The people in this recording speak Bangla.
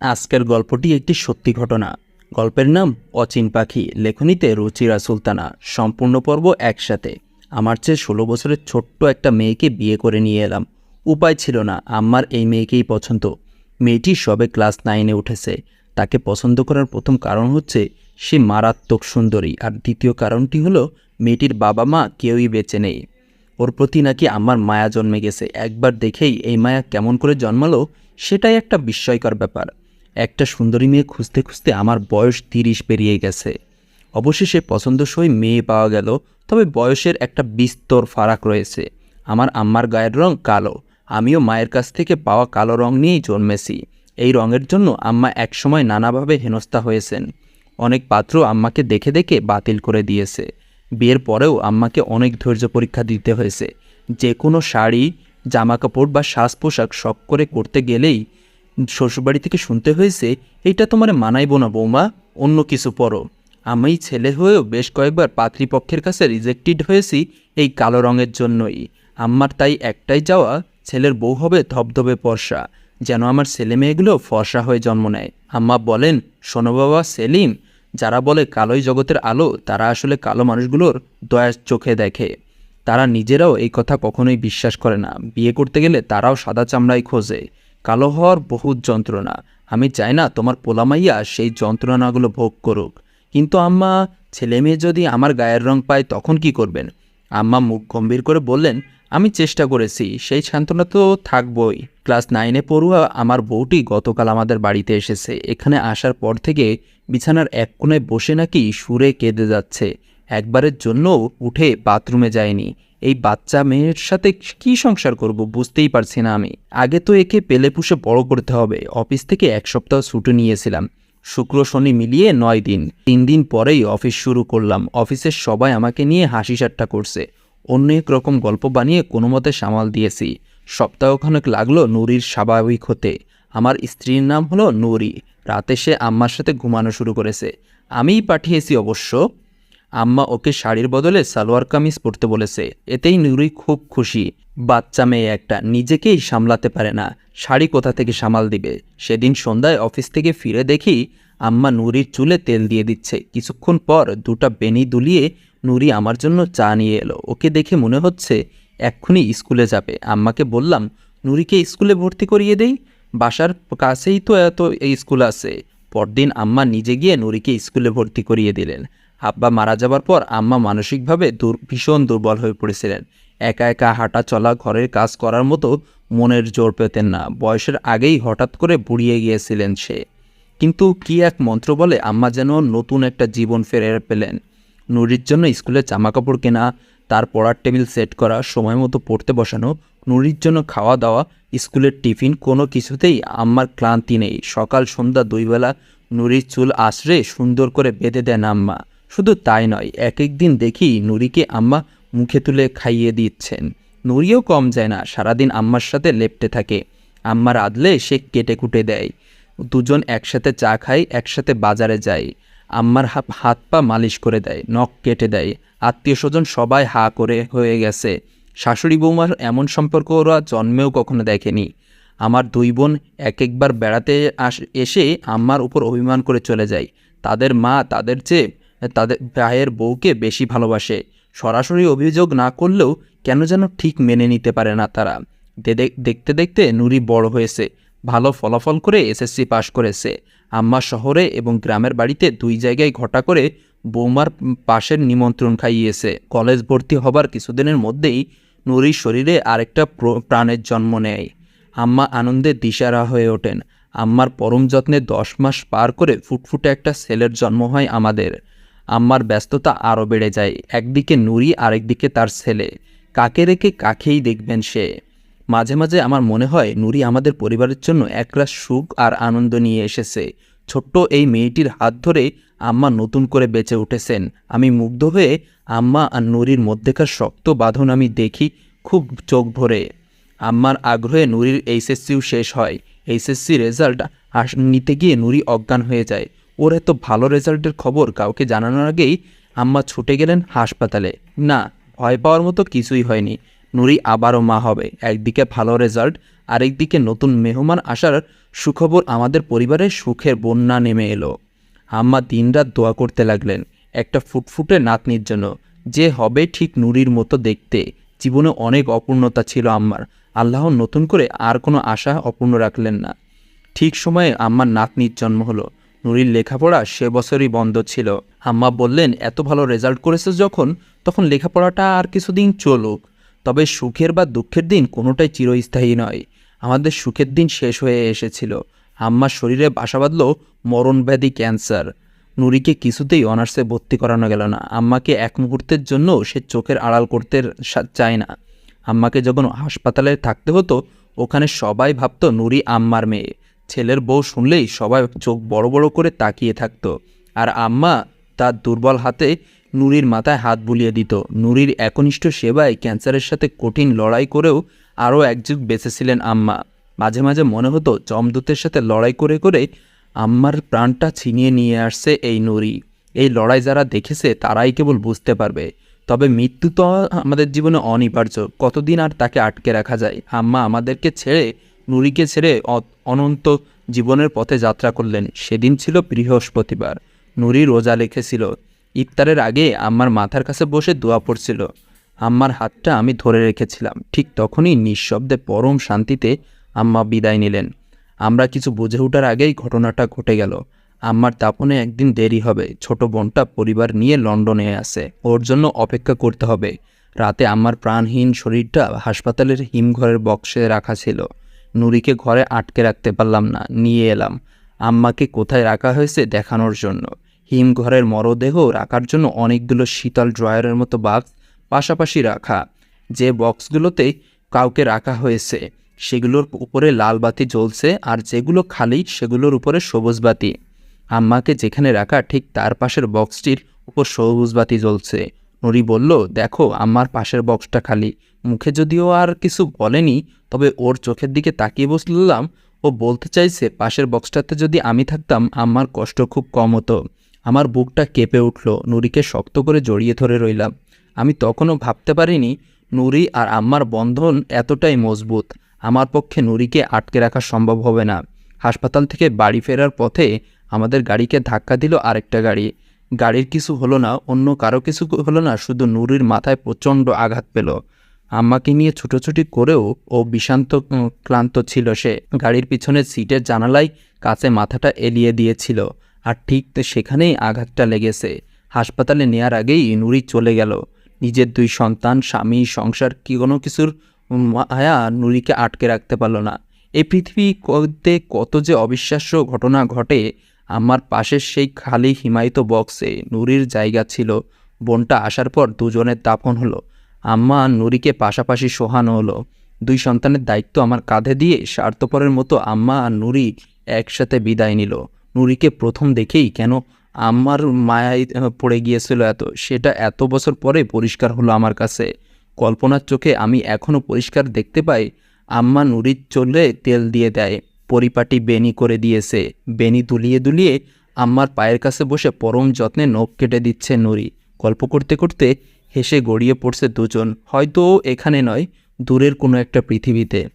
আজকের গল্পটি একটি সত্যি ঘটনা। গল্পের নাম অচিন পাখি, লেখনীতে রুচিরা সুলতানা। সম্পূর্ণ পর্ব একসাথে। আমার চেয়ে ষোলো বছরের ছোট্ট একটা মেয়েকে বিয়ে করে নিয়ে এলাম। উপায় ছিল না আমার এই মেয়েকেই পছন্দ। মেয়েটি সবে ক্লাস নাইনে উঠেছে। তাকে পছন্দ করার প্রথম কারণ হচ্ছে, সে মারাত্মক সুন্দরী। আর দ্বিতীয় কারণটি হলো, মেয়েটির বাবা মা কেউই বেঁচে নেই। ওর প্রতি নাকি আমার মায়া জন্মে গেছে। একবার দেখেই এই মায়া কেমন করে জন্মালো, সেটাই একটা বিস্ময়কর ব্যাপার। একটা সুন্দরী মেয়ে খুঁজতে খুঁজতে আমার বয়স তিরিশ পেরিয়ে গেছে। অবশেষে পছন্দসই মেয়ে পাওয়া গেল, তবে বয়সের একটা বিস্তর ফারাক রয়েছে। আমার আম্মার গায়ের রং কালো, আমিও মায়ের কাছ থেকে পাওয়া কালো রং নিয়েই জন্মেছি। এই রঙের জন্য আম্মা একসময় নানাভাবে হেনস্থা হয়েছেন। অনেক পাত্র আম্মাকে দেখে দেখে বাতিল করে দিয়েছে। বিয়ের পরেও আম্মাকে অনেক ধৈর্য পরীক্ষা দিতে হয়েছে। যে কোনো শাড়ি জামা কাপড় বা সাজ পোশাক শখ করে করতে গেলেই শ্বশুরবাড়ি থেকে শুনতে হয়েছে, এইটা তোমার মানাইব না বৌমা, অন্য কিছু পরো। আমি ছেলে হয়েও বেশ কয়েকবার পাত্রীপক্ষের কাছে রিজেক্টেড হয়েছি এই কালো রঙের জন্যই। আম্মার তাই একটাই যাওয়া, ছেলের বউ হবে ধবধবে ফর্সা, যেন আমার ছেলে মেয়েগুলো ফর্সা হয়ে জন্ম নেয়। আম্মা বলেন, শোনো বাবা, সেলিম, যারা বলে কালোই জগতের আলো, তারা আসলে কালো মানুষগুলোর দয়ার চোখে দেখে। তারা নিজেরাও এই কথা কখনোই বিশ্বাস করে না। বিয়ে করতে গেলে তারাও সাদা চামড়াই খোঁজে। কালো হওয়ার বহুত যন্ত্রণা। আমি চাই না তোমার পোলামাইয়া সেই যন্ত্রণাগুলো ভোগ করুক। কিন্তু আম্মা, ছেলে মেয়ে যদি আমার গায়ের রং পায় তখন কি করবেন? আম্মা মুখ গম্ভীর করে বললেন, আমি চেষ্টা করেছি, সেই সান্ত্বনা তো থাকবই। ক্লাস নাইনে পড়ুয়া আমার বউটি গতকাল আমাদের বাড়িতে এসেছে। এখানে আসার পর থেকে বিছানার এক কোণায় বসে নাকি সুরে কেঁদে যাচ্ছে। একবারের জন্য উঠে বাথরুমে যায়নি। এই বাচ্চা মেয়ের সাথে কি সংসার করব বুঝতেই পারছি না আমি। আগে তো একে পেলে পুষে বড় করতে হবে। অফিস থেকে এক সপ্তাহ ছুটি নিয়েছিলাম। শুক্র শনি মিলিয়ে নয় দিন। তিন দিন পরেই অফিস শুরু করলাম। অফিসের সবাই আমাকে নিয়ে হাসি ঠাট্টা করছে। অন্য এক রকম গল্প বানিয়ে কোনো মতে সামাল দিয়েছি। সপ্তাহখানেক লাগল নুরির স্বাভাবিক হতে। আমার স্ত্রীর নাম হলো নুরি। রাতে সে আম্মার সাথে ঘুমানো শুরু করেছে। আমিই পাঠিয়েছি অবশ্য। আম্মা ওকে শাড়ির বদলে সালোয়ার কামিজ পরতে বলেছে। এতেই নুরি খুব খুশি। বাচ্চা মেয়ে একটা, নিজেকেই সামলাতে পারে না। শাড়ি কোথা থেকে সামাল দিবে? সেদিন সন্ধ্যায় অফিস থেকে ফিরে দেখি আম্মা নুরির চুলে তেল দিয়ে দিচ্ছে। কিছুক্ষণ পর দুটা বেনি দুলিয়ে নুরি আমার জন্য চা নিয়ে এলো। ওকে দেখে মনে হচ্ছে এক্ষুনি স্কুলে যাবে। আম্মাকে বললাম, নুরিকে স্কুলে ভর্তি করিয়ে দেই? বাসার কাছেই তো এত স্কুল আছে। পরদিন আম্মা নিজে গিয়ে নুরিকে স্কুলে ভর্তি করিয়ে দিলেন। আব্বা মারা যাবার পর আম্মা মানসিকভাবে দুর, ভীষণ দুর্বল হয়ে পড়েছিলেন। একা একা হাঁটা চলা, ঘরের কাজ করার মতো মনের জোর পেতেন না। বয়সের আগেই হঠাৎ করে বুড়িয়ে গিয়েছিলেন সে। কিন্তু কি এক মন্ত্র বলে আম্মা যেন নতুন একটা জীবন ফেরে পেলেন। নুরির জন্য স্কুলে জামা কাপড় কেনা, তার পড়ার টেবিল সেট করা, সময় মতো পড়তে বসানো, নুরির জন্য খাওয়া দাওয়া, স্কুলের টিফিন, কোনো কিছুতেই আম্মার ক্লান্তি নেই। সকাল, সন্ধ্যা দুইবেলা নুরির চুল আশ্রে সুন্দর করে বেঁধে দেন আম্মা। শুধু তাই নয় এক এক দিন দেখি নুরিকে আম্মা মুখে তুলে খাইয়ে দিচ্ছেন। নুরিও কম যায় না, সারাদিন আম্মার সাথে লেপটে থাকে। আম্মার আদলে সে কেটে কুটে দেয়। দুজন একসাথে চা খাই, একসাথে বাজারে যাই। আম্মার হাত পা মালিশ করে দেয়, নখ কেটে দেয়। আত্মীয় স্বজন সবাই হা করে হয়ে গেছে। শাশুড়ি বৌমার এমন সম্পর্ক ওরা জন্মেও কখনো দেখেনি। আমার দুই বোন এক একবার বেড়াতে আস, এসে আম্মার উপর অভিমান করে চলে যায়। তাদের মা তাদের চেয়ে তাদের ভাইয়ের বউকে বেশি ভালোবাসে। সরাসরি অভিযোগ না করলেও কেন যেন ঠিক মেনে নিতে পারে না তারা। দেখতে দেখতে নুরি বড় হয়েছে। ভালো ফলাফল করে এসএসসি পাশ করেছে। আম্মা শহরে এবং গ্রামের বাড়িতে দুই জায়গায় ঘটা করে বৌমার পাশের নিমন্ত্রণ খাইয়েছে। কলেজ ভর্তি হবার কিছুদিনের মধ্যেই নুরির শরীরে আরেকটা প্র- প্রাণের জন্ম নেয়। আম্মা আনন্দে দিশারা হয়ে ওঠেন। আম্মার পরম যত্নে দশ মাস পার করে ফুটফুটে একটা ছেলের জন্ম হয় আমাদের। আম্মার ব্যস্ততা আরও বেড়ে যায়। একদিকে নুরি, আরেকদিকে তার ছেলে। কাকে রেখে কাকেই দেখবেন সে? মাঝে মাঝে আমার মনে হয় নুরি আমাদের পরিবারের জন্য একরা সুখ আর আনন্দ নিয়ে এসেছে। ছোট্ট এই মেয়েটির হাত ধরে আম্মা নতুন করে বেঁচে উঠেছেন। আমি মুগ্ধ হয়ে আম্মা আর নুরির মধ্যেকার শক্ত বাঁধন আমি দেখি খুব চোখ ভরে। আম্মার আগ্রহে নুরির এইচএসসিও শেষ হয়। এইচএসসি রেজাল্ট আস, নিতে গিয়ে নুরি অজ্ঞান হয়ে যায়। ওর এত ভালো রেজাল্টের খবর কাউকে জানানোর আগেই আম্মা ছুটে গেলেন হাসপাতালে। না, ভয় পাওয়ার মতো কিছুই হয়নি। নুরি আবারও মা হবে। একদিকে ভালো রেজাল্ট, আরেকদিকে নতুন মেহমান আসার সুখবর আমাদের পরিবারে সুখের বন্যা নেমে এলো। আম্মা দিনরাত দোয়া করতে লাগলেন, একটা ফুটফুটে নাতনির জন্য। যে হবে ঠিক নুরির মতো দেখতে। জীবনে অনেক অপূর্ণতা ছিল আম্মার। আল্লাহ নতুন করে আর কোনো আশা অপূর্ণ রাখলেন না। ঠিক সময়ে আম্মার নাতনির জন্ম হলো। নুরির লেখাপড়া সে বছরই বন্ধ ছিল। আম্মা বললেন, এত ভালো রেজাল্ট করেছে যখন, তখন লেখাপড়াটা আর কিছুদিন চলুক। তবে সুখের বা দুঃখের দিন কোনোটাই চিরস্থায়ী নয়। আমাদের সুখের দিন শেষ হয়ে এসেছিল। আম্মার শরীরে বাসা বাঁধল মরণব্যাধি ক্যান্সার। নুরিকে কিছুতেই অনার্সে ভর্তি করানো গেল না। আম্মাকে এক মুহূর্তের জন্য সে চোখের আড়াল করতে চায় না। আম্মাকে যখন হাসপাতালে থাকতে হতো, ওখানে সবাই ভাবত নুরি আম্মার মেয়ে। ছেলের বউ শুনলেই সবাই চোখ বড় বড় করে তাকিয়ে থাকতো। আর আম্মা তার দুর্বল হাতে নুরির মাথায় হাত বুলিয়ে দিত। নুরির একনিষ্ঠ সেবায় ক্যান্সারের সাথে কঠিন লড়াই করেও আরও একযুগ বেঁচেছিলেন আম্মা। মাঝে মাঝে মনে হতো জমদূতের সাথে লড়াই করে করে আম্মার প্রাণটা ছিনিয়ে নিয়ে আসছে এই নুরি। এই লড়াই যারা দেখেছে তারাই কেবল বুঝতে পারবে। তবে মৃত্যু তো আমাদের জীবনে অনিবার্য। কতদিন আর তাকে আটকে রাখা যায়? আম্মা আমাদেরকে ছেড়ে নুরিকে ছেড়ে অনন্ত জীবনের পথে যাত্রা করলেন। সেদিন ছিল বৃহস্পতিবার। নুরি রোজা লিখেছিল, ইফতারের আগে আম্মার মাথার কাছে বসে দোয়া পড়ছিল। আম্মার হাতটা আমি ধরে রেখেছিলাম। ঠিক তখনই নিঃশব্দে পরম শান্তিতে আম্মা বিদায় নিলেন। আমরা কিছু বুঝে ওঠার আগেই ঘটনাটা ঘটে গেল। আম্মার তাপনে একদিন দেরি হবে। ছোট বোনটা পরিবার নিয়ে লন্ডনে আসে ওর জন্য অপেক্ষা করতে হবে। রাতে আমার প্রাণহীন শরীরটা হাসপাতালের হিমঘরের বক্সে রাখা ছিল। নুরিকে ঘরে আটকে রাখতে পারলাম না, নিয়ে এলাম। আম্মাকে কোথায় রাখা হয়েছে দেখানোর জন্য। হিমঘরের মরদেহ রাখার জন্য অনেকগুলো শীতল ড্রয়ারের মতো বাক্স পাশাপাশি রাখা। যে বক্সগুলোতে কাউকে রাখা হয়েছে, সেগুলোর উপরে লাল বাতি জ্বলছে আর যেগুলো খালি সেগুলোর উপরে সবুজ বাতি। আম্মাকে যেখানে রাখা ঠিক তার পাশের বক্সটির উপর সবুজ বাতি জ্বলছে। নুরি বলল, দেখো, আম্মার পাশের বক্সটা খালি। মুখে যদিও আর কিছু বলেনি, তবে ওর চোখের দিকে তাকিয়ে বসলাম ও বলতে চাইছে, পাশের বক্সটাতে যদি আমি থাকতাম, আমার কষ্ট খুব কম হতো। আমার বুকটা কেঁপে উঠল, নুরিকে শক্ত করে জড়িয়ে ধরে রইলাম। আমি তখনও ভাবতে পারিনি, নুরি আর আম্মার বন্ধন এতটাই মজবুত। আমার পক্ষে নুরিকে আটকে রাখা সম্ভব হবে না। হাসপাতাল থেকে বাড়ি ফেরার পথে আমাদের গাড়িকে ধাক্কা দিল আরেকটা গাড়ি। গাড়ির কিছু হলো না, অন্য কারও কিছু হলো না, শুধু নুরির মাথায় প্রচণ্ড আঘাত পেল। আম্মাকে নিয়ে ছুটোছুটি করেও ও বিষান্ত ক্লান্ত ছিল সে। গাড়ির পিছনের সিটের জানালায় কাছে মাথাটা এলিয়ে দিয়েছিল আর ঠিক সেখানেই আঘাতটা লেগেছে। হাসপাতালে নেয়ার আগেই নুরি চলে গেল। নিজের দুই সন্তান, স্বামী, সংসার কি কোনো কিছুর মায়া নুরিকে আটকে রাখতে পারল না। এই পৃথিবীতে কত যে অবিশ্বাস্য ঘটনা ঘটে আমার পাশের সেই খালি হিমায়িত বক্সে নুরির জায়গা ছিল। বোনটা আসার পর দুজনের দাফন হলো। আম্মা নুরিকে পাশাপাশি সোহানো হলো। দুই সন্তানের দায়িত্ব আমার কাঁধে দিয়ে স্বার্থপরের মতো আম্মা আর নুরি একসাথে বিদায় নিল। নুরিকে প্রথম দেখেই কেন আম্মার মায়ায় পড়ে গিয়েছিল এত, সেটা এত বছর পরে পরিষ্কার হলো আমার কাছে। কল্পনার চোখে আমি এখনও পরিষ্কার দেখতে পাই, আম্মা নুরির চলে তেল দিয়ে দেয়, পরিপাটি বেনি করে দিয়েছে। বেনি দুলিয়ে দুলিয়ে আম্মার পায়ের কাছে বসে পরম যত্নে নখ কেটে দিচ্ছে নুরি। গল্প করতে করতে হেসে গড়িয়ে পড়ছে দুজন। হয়তো এখানে নয় দূরের কোনো একটা পৃথিবীতে।